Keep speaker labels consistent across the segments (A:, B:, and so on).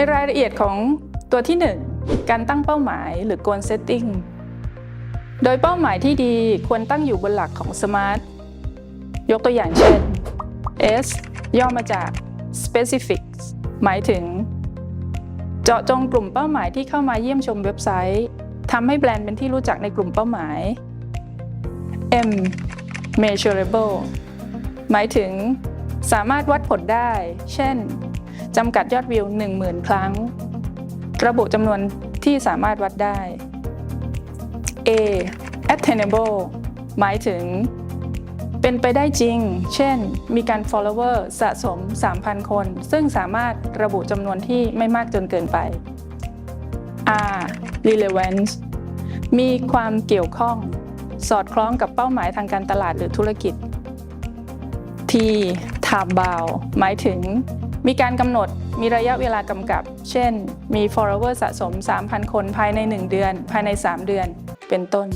A: ในรายละเอียดของตัวที่ 1 การตั้งเป้าหมายหรือ goal setting โดยเป้าหมายที่ดีควรตั้งอยู่บนหลักของ SMART ยกตัวอย่างเช่น S ย่อมาจาก specific หมายถึง เจาะจงกลุ่มเป้าหมายที่เข้ามาเยี่ยมชมเว็บไซต์ทำให้แบรนด์เป็นที่รู้จักในกลุ่มเป้าหมาย M measurable หมายถึงสามารถวัดผลได้ เช่น จำกัดยอดวิว 10,000 ครั้ง ระบุจำนวนที่สามารถวัดได้ A attainable หมายถึง เป็นไปได้จริง เช่น มีการ follower สะสม 3,000 คน ซึ่งสามารถระบุจำนวนที่ไม่มากจนเกินไป R relevance มีความเกี่ยวข้อง สอดคล้องกับเป้าหมายทางการตลาดหรือธุรกิจ T time bound หมายถึง มีการกำหนดมีระยะเวลากำกับ เช่น มี follower สะสม 3,000 คนภายใน 1 เดือน ภายใน 3 เดือน เป็นต้น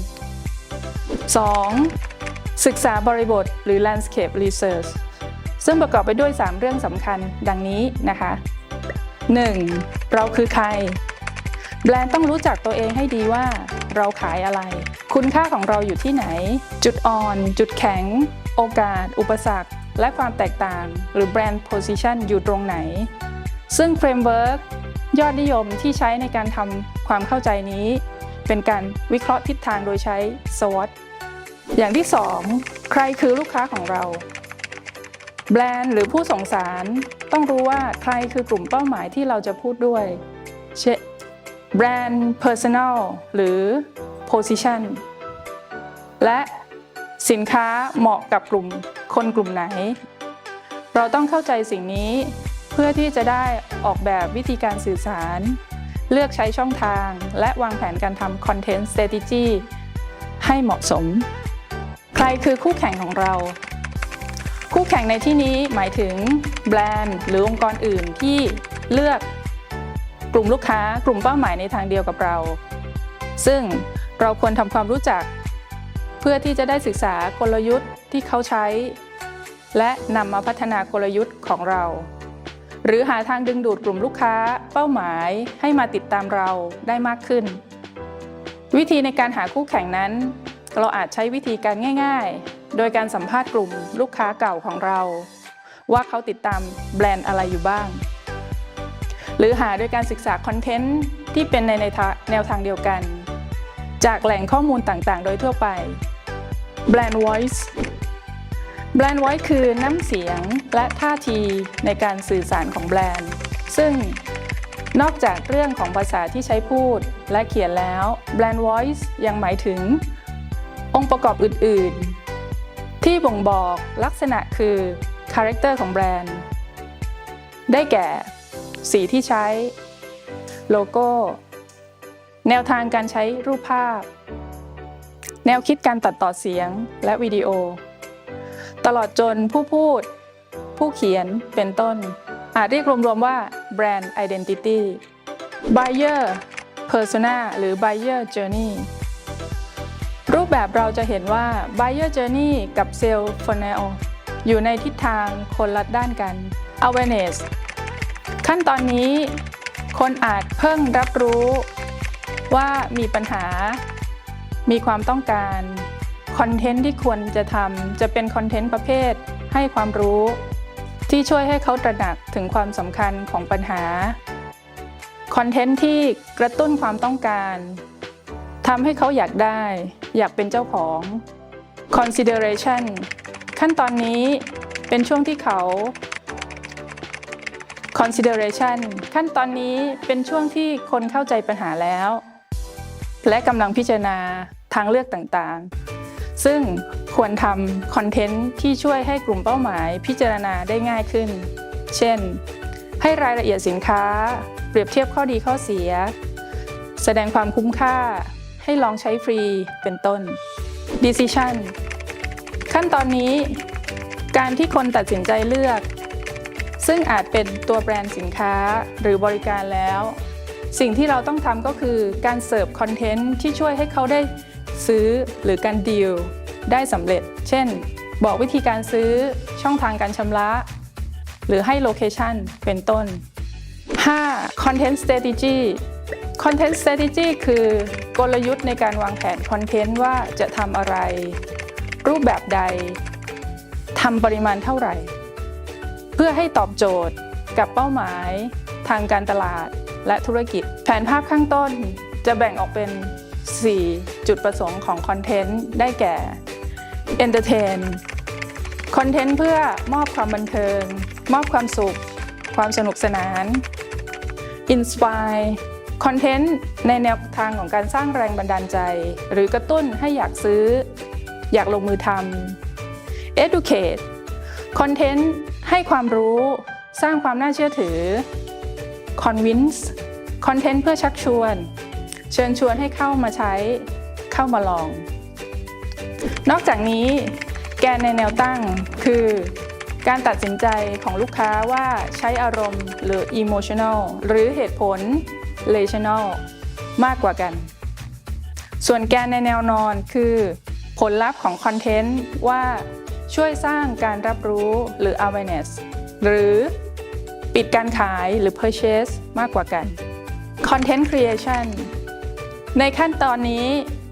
A: 2. ศึกษาบริบทหรือ landscape research ซึ่งประกอบไปด้วย 3 เรื่องสำคัญดังนี้นะคะ 1. เราคือใคร แบรนด์ต้องรู้จักตัวเองให้ดีว่า เราขายอะไร คุณค่าของเราอยู่ที่ไหน จุดอ่อน จุดแข็ง โอกาส อุปสรรค และความแตกต่างหรือแบรนด์โพซิชันอยู่ตรงไหน ซึ่งเฟรมเวิร์กยอดนิยมที่ใช้ในการทำความเข้าใจนี้ เป็นการวิเคราะห์ทิศทางโดยใช้ SWOT อย่างที่ 2 ใครคือลูกค้าของเรา แบรนด์หรือผู้ส่งสารต้องรู้ว่าใครคือกลุ่มเป้าหมายที่เราจะพูดด้วยเช่นแบรนด์ personal หรือ position และสินค้าเหมาะกับกลุ่ม คนกลุ่มไหน เราต้องเข้าใจสิ่งนี้เพื่อที่จะได้ออกแบบวิธีการสื่อสาร เลือกใช้ช่องทาง และวางแผนการทำ content strategy ให้เหมาะสม ใครคือคู่แข่งของเรา คู่แข่งในที่นี้หมายถึงแบรนด์หรือองค์กรอื่นที่เลือกกลุ่มลูกค้ากลุ่มเป้าหมายในทางเดียวกับเรา ซึ่งเราควรทำความรู้จัก เพื่อที่จะได้ศึกษากลยุทธ์ที่เขาใช้ และนำมาพัฒนากลยุทธ์ของเรา หรือหาทางดึงดูดกลุ่มลูกค้า เป้าหมายให้มาติดตามเราได้มากขึ้น วิธีในการหาคู่แข่งนั้น เราอาจใช้วิธีการง่ายๆ โดยการสัมภาษณ์กลุ่มลูกค้าเก่าของเรา ว่าเขาติดตามแบรนด์อะไรอยู่บ้าง หรือหาโดยการศึกษาคอนเทนต์ที่เป็นในแนวทางเดียวกัน จากแหล่งข้อมูลต่างๆ โดยทั่วไป Brand Voice Brand Voice คือน้ำเสียงและท่าทีในการสื่อสารของแบรนด์ ซึ่งนอกจากเรื่องของภาษาที่ใช้พูดและเขียนแล้ว Brand Voice ยังหมายถึง องค์ประกอบอื่น ๆ ที่บ่งบอกลักษณะคือคาแรคเตอร์ของแบรนด์ ได้แก่ สีที่ใช้ โลโก้ แนวทางการใช้รูปภาพ แนวคิดการตัดต่อเสียงและวิดีโอ ตลอดจนผู้พูด ผู้เขียนเป็นต้น อาจเรียกรวมๆว่า Brand Identity Buyer Persona หรือ Buyer Journey รูปแบบเราจะเห็นว่า Buyer Journey กับ Sales Funnel อยู่ในทิศทางคนละด้านกัน Awareness ขั้นตอนนี้ คนอาจเพิ่งรับรู้ว่ามีปัญหา มีความต้องการ คอนเทนต์ที่ควรจะทำจะเป็นคอนเทนต์ประเภท ให้ความรู้ ที่ช่วยให้เขาตระหนักถึงความสำคัญของปัญหาคอนเทนต์ที่กระตุ้นความต้องการทำให้เขาอยากได้ อยากเป็นเจ้าของ consideration ขั้นตอนนี้เป็นช่วงที่เขา consideration ขั้นตอนนี้เป็นช่วงที่คนเข้าใจปัญหาแล้ว และกำลังพิจารณาทางเลือกต่างๆ ซึ่งควรทำคอนเทนต์ที่ช่วยให้กลุ่มเป้าหมายพิจารณาได้ง่ายขึ้น เช่น ให้รายละเอียดสินค้า เปรียบเทียบข้อดีข้อเสีย แสดงความคุ้มค่า ให้ลองใช้ฟรีเป็นต้น decision ขั้นตอนนี้การที่คนตัดสินใจเลือก ซึ่งอาจเป็นตัวแบรนด์สินค้าหรือบริการแล้ว สิ่งที่เราต้องทำก็คือการเสิร์ฟคอนเทนต์ที่ช่วยให้เขาได้ ซื้อหรือการดีลได้สำเร็จ เช่น บอกวิธีการซื้อช่องทางการชำระ หรือให้โลเคชันเป็นต้น 5. Content Strategy Content Strategy คือกลยุทธ์ในการวางแผนคอนเทนต์ว่าจะทำอะไร รูปแบบใดทำปริมาณเท่าไหร่ เพื่อให้ตอบโจทย์กับเป้าหมาย ทางการตลาดและธุรกิจ แผนภาพข้างต้นจะแบ่งออกเป็น 4 จุดประสงค์ของคอนเทนต์ได้แก่ Entertain คอนเทนต์เพื่อมอบความบันเทิง มอบความสุข ความสนุกสนาน Inspire คอนเทนต์ในแนวทางของการสร้างแรงบันดาลใจ หรือกระตุ้นให้อยากซื้อ อยากลงมือทำ Educate คอนเทนต์ให้ความรู้ สร้างความน่าเชื่อถือ Convince คอนเทนต์เพื่อชักชวน เชิญชวนให้เข้ามาใช้ เข้ามาลอง นอกจากนี้แกนในแนวตั้งคือ การตัดสินใจของลูกค้าว่าใช้อารมณ์หรือ emotional หรือเหตุผล rational มากกว่ากัน ส่วนแกนในแนวนอนคือ ผลลัพธ์ของคอนเทนต์ว่าช่วยสร้างการรับรู้หรือ awareness หรือปิดการขายหรือ purchase มากกว่ากัน Content Creation ในขั้นตอนนี้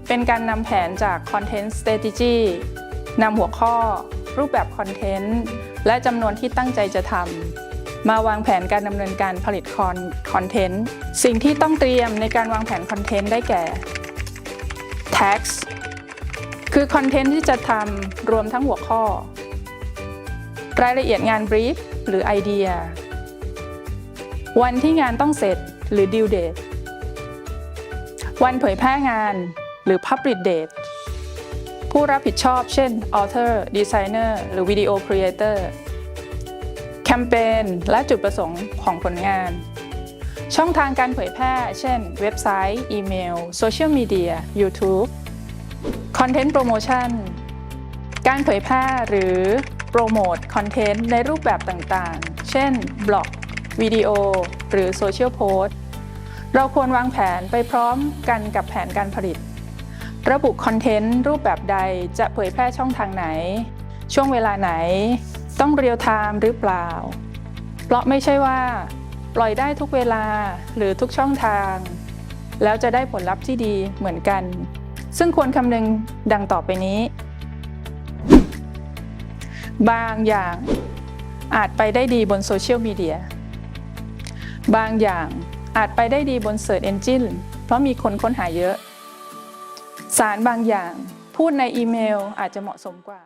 A: เป็นการนำแผนจาก Content Strategy นำหัวข้อ รูปแบบคอนเทนต์และจำนวนที่ตั้งใจจะทำมาวางแผนการดำเนินการผลิตคอนคอนเทนต์สิ่งที่ต้องเตรียมในการวางแผนคอนเทนต์ได้แก่ Tax คือคอนเทนต์ที่จะทำรวมทั้งหัวข้อ รายละเอียดงาน brief หรือไอเดีย วันที่งานต้องเสร็จหรือ due date วันเผยแพร่งาน หรือ public date ผู้รับผิดชอบเช่น author designer หรือ video creator แคมเปญและจุดประสงค์ของผลงาน ช่องทางการเผยแพร่ เช่น เว็บไซต์ อีเมล โซเชียลมีเดีย YouTube คอนเทนต์โปรโมชั่นการเผยแพร่หรือโปรโมทคอนเทนต์ในรูปแบบต่างๆ เช่น บล็อก วิดีโอ หรือโซเชียลโพสต์เราควรวางแผนไปพร้อมกันกับแผนการผลิต ระบุคอนเทนต์รูปแบบใดจะเผยแพร่ช่องทางไหน ช่วงเวลาไหน ต้องเรียลไทม์หรือเปล่า เพราะไม่ใช่ว่า ปล่อยได้ทุกเวลาหรือทุกช่องทาง แล้วจะได้ผลลัพธ์ที่ดีเหมือนกัน ซึ่งควรคำนึงดังต่อไปนี้ บางอย่างอาจไปได้ดีบนโซเชียลมีเดียบางอย่างอาจไปได้ดีบน Search Engine เพราะมีคนค้นหาเยอะ สารบางอย่าง พูดในอีเมลอาจจะเหมาะสมกว่า